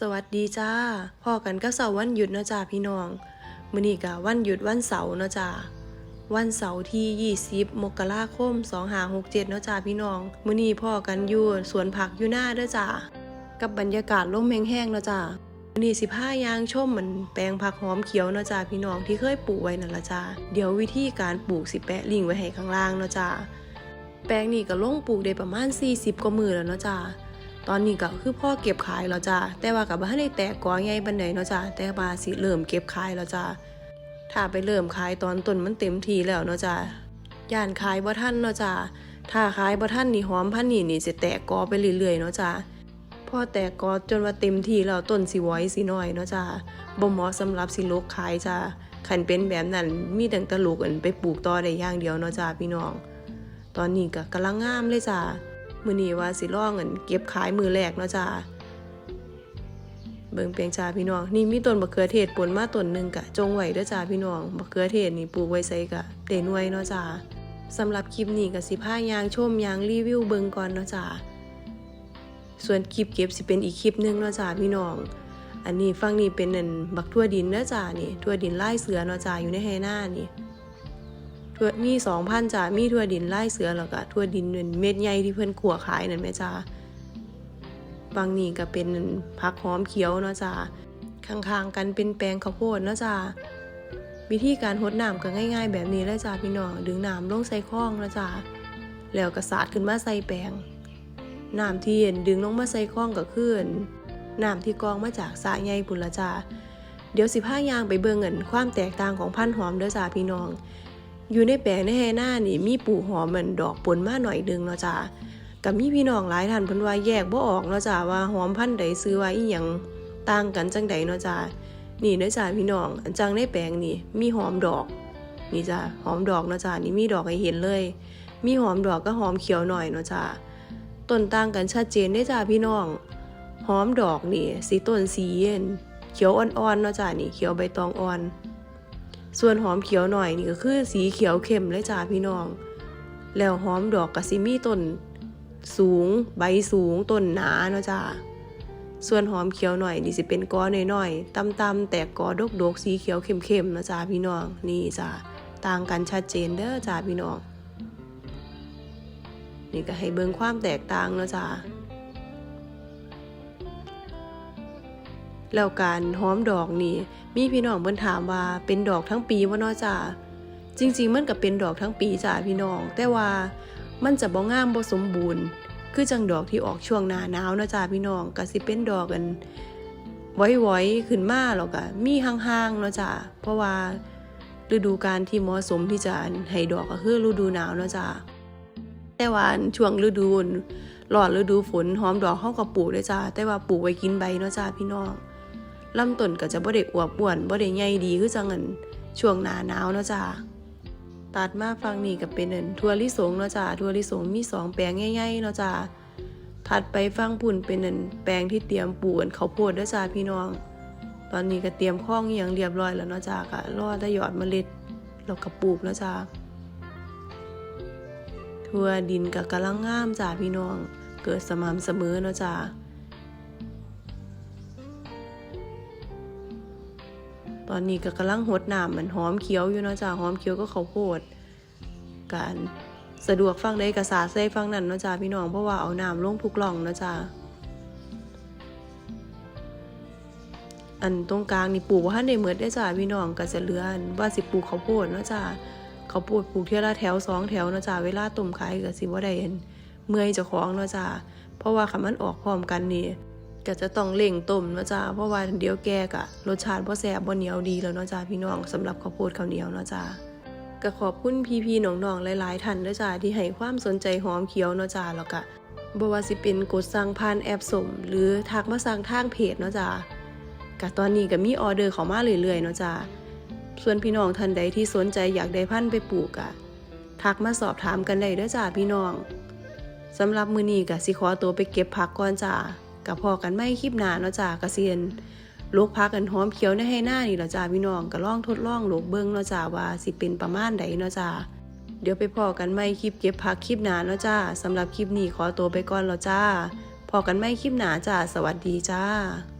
สวัสดีจ้าพ่อกันก็เสาร์วันหยุดเนาะจ้าพี่น้องมื้อนี้ก็วันหยุดวันเสาร์เนาะจ้าวันเสาร์ที่ 20 มกราคม 2567 เนาะจ้าพี่น้อง มื้อนี้พ่อกันอยู่สวนผักอยู่หน้าเด้อจ้ากับบรรยากาศลมแห้งๆเนาะจ้ามื้อนี้สิพายางชมเหมือนแปลงผักหอมเขียวเนาะจ้าพี่น้องที่เคยปลูกไว้นั่นละจ้าเดี๋ยววิธีการปลูกสิแปะลิงไว้ให้ข้างล่างเนาะจ้าแปลงนี้ก็ลงปลูกได้ประมาณ 40 กว่ามือแล้วเนาะจ้า ตอนนี้ก็คือพ่อเก็บขายแล้วจ้าแต่ว่ากับบ้านในแตกกอใหญ่บันไดเนาะจ้าแต่ว่าสิเริ่มเก็บขายแล้วจ้าถ้าไปเริ่มขายตอนต้นมันเต็มทีแล้วเนาะจ้าย่านขายบ่ทันเนาะจ้าถ้าขายบ่ทันนี่หอมพันนี่นี่สิแตกกอไปเรื่อยๆเนาะจ้าพอแตกกอจนว่าเต็มทีแล้วต้นสิหวอยสิน้อยเนาะจ้าบ่เหมาะสำหรับสิลกขายจ้าคันเป็นแบบนั้นมีแต่ตะลูกอันไปปลูกต่อได้อย่างเดียวเนาะจ้าพี่น้อง ตอนนี้ก็กำลังงามเลยจ้า มือนี้ว่าสิล่องเงินเก็บขายมือแรกเนาะจ้าเบิ่งเปียงจ้าพี่น้อง นี่มีต้นมะเขือเทศปนมาต้นหนึ่งกะ จงไหวเด้อจ้าพี่น้องมะเขือเทศนี่ปลูกไว้ใส่กะเตนวยเนาะจ้าสำหรับคลิปนี้ก็สิพายางชมยางรีวิวเบิ่งก่อนเนาะจ้าส่วนคลิปเก็บสิเป็นอีกคลิปหนึงเนาะจ้าพี่น้อง อันนี้ฟังนี่เป็นนั่นบักทั่วดินเนาะจ้านี่ทั่วดินไล่เสือเนาะจ้าอยู่ในไฮหน้านี่ ทั่วมีสองพันจ้ามีทั่วดินไล่เสือแล้วก็ทั่วดินเป็นเม็ดใหญ่ที่เพื่อนขัวขายนั่นแม่จ้าบางนี่ก็เป็นผักหอมเขียวเนาะจ้าข้างๆกันเป็นแปลงข้าวโพดเนาะจ้าวิธีการหดน้ำก็ง่าย ๆ แบบนี้เลยจ้าพี่น้องดึงน้ำลงใส่คลองเนาะจ้าแล้วก็สาดขึ้นมาใส่แปลงน้ำที่เย็นดึงลงมาใส่คลองก็ขึ้นน้ำที่กองมาจากสระใหญ่ปุ่นละจ้าเดี๋ยวสิพายางไปเบิ่งเงินความแตกต่างของพันหอมเด้อจ้าพี่น้อง อยู่ในแปลงในแฮหน้านี่มีปลูกหอมมันดอกปนมาหน่อยดึงเนาะจ้ากับมีพี่น้องหลายท่านเพิ่นว่าแยกบ่ออกเนาะจ้าว่าหอมพันธุ์ใดซื้อว่าอีหยังต่างกันจังใดเนาะจ้านี่เนาะจ้าพี่น้องอันจังในแปลงนี่มีหอมดอก นี่จ้าหอมดอกเนาะจ้านี่มีดอกให้เห็นเลย มีหอมดอกก็หอมเขียวหน่อยเนาะจ้าต้นต่างกันชัดเจนได้จ้าพี่น้องหอมดอกนี่สีต้นสีเย็น เขียวอ่อนๆเนาะจ้านี่เขียวใบตองอ่อน ส่วนหอมเขียวหน่อยนี่ก็คือสีเขียวเข้มเลยจ้าพี่น้อง แล้วหอมดอกกะซิมีต้นสูงใบสูงต้นหนาเนาะจ้าส่วนหอมเขียวหน่อยนี่สิเป็นกอน้อยๆต่ำๆแต่กอดกๆสีเขียวเข้มๆนะจ้าพี่น้องนี่จ้าต่างกันชัดเจนเด้อจ้าพี่น้องนี่ก็ให้เบิ่งความแตกต่างเนาะจ้า แล้วการหอมดอกนี่ มีพี่น้องเพิ่นถามว่าเป็นดอกทั้งปีบ่เนาะจ้าจริง ๆ มันก็เป็นดอกทั้งปีจ้าพี่น้อง แต่ว่ามันจะบ่งามบ่สมบูรณ์ คือจังดอกที่ออกช่วงหน้าหนาวเนาะจ้าพี่น้องก็สิเป็นดอกกันไว้ๆขึ้นมาแล้วก็มีห่างๆเนาะจ้าเพราะว่าฤดูกาลที่เหมาะสมที่จะให้ดอกก็คือฤดูหนาวเนาะจ้าแต่ว่าช่วงฤดูร้อนฤดูฝนหอมดอกเฮาก็ปลูกได้จ้าแต่ว่าปลูกไว้กินใบเนาะจ้าพี่น้อง ลำต้นก็จะบ่ได้อวบอ้วนบ่ได้ใหญ่ดีคือจังอันช่วงหน้าหนาวเนาะจ้าตัดมาฟังนี่ก็เป็นอันทั่วลิสงเนาะจ้าทั่วลิสงมีสองแปลงใหญ่ๆเนาะจ้าถัดไปฟังพุ่นเป็นอันแปลงที่เตรียมปลูกอันข้าโพดเด้อจ้าพี่น้อง ตอนนี้ก็เตรียมข้องอย่างเรียบร้อยแล้วเนาะจ้าก็รอได้หยอดเมล็ดแล้วก็ปลูกเนาะจ้าทั่วดินก็กำลังงามจ้าพี่น้อง เกิดสม่ำเสมอเนาะจ้า ตอนนี้ก็กำลังหดน้ำมันหอมเขียวอยู่เนาะจ้าหอมเขียวก็ข้าวโพดการสะดวกฟังได้กระสาใส่ฟังนั่นเนาะจ้าพี่น้องเพราะว่าเอาน้ำลงทุกล่องเนาะจ้าอันตรงกลางนี่ปลูกว่าท่านได้เหมือดได้จ้าพี่น้องก็จะเลืออันว่าสิปลูกข้าวโพดเนาะจ้าข้าวโพดปลูกเท่าละแถวสองแถวเนาะจ้าเวลาต้มขายก็สิว่าได้อันเมื่อยเจ้าของเนาะจ้าเพราะว่าคันมันออกพร้อมกันนี่ ก็จะต้องเล่งต้มเนาะจ้าเพราะว่าเดี๋ยวแกกะรสชาติบ่แซ่บบ่เหนียวดีแล้วเนาะจ้าพี่น้องสำหรับข้าวโพดข้าวเหนียวเนาะจ้าก็ขอบคุณพี่ๆน้องๆหลายๆท่านเด้อจ้าที่ให้ความสนใจหอมเขียวเนาะจ้าแล้วก็บ่ว่าสิเป็นกดสั่งผ่านแอปสมหรือทักมาสั่งทางเพจเนาะจ้าก็ตอนนี้ก็มีออเดอร์เข้ามาเรื่อยๆเนาะจ้าส่วนพี่น้องท่านใดที่สนใจอยากได้พันธุ์ไปปลูกอะทักมาสอบถามกันได้เด้อจ้าพี่น้องสำหรับมือนี้ก็สิขอตัวไปเก็บผักก่อนจ้า กับพอกันไม่คลิปหนาเนาะจ้ากระเซียนลูกพักกันหอมเขียวในให้หน้านี่เนาะจ้าพี่น้องก็ล่องทดลองลูกเบิ้งเนาะจ้าว่าสิเป็นประมาณใดเนาะจ้าเดี๋ยวไปพอกันไม่คลิปเก็บพักคลิปหนาเนาะจ้าสำหรับคลิปนี้ขอตัวไปก่อนแล้วจ้าพอกันไม่คลิปหนาจ้าสวัสดีจ้า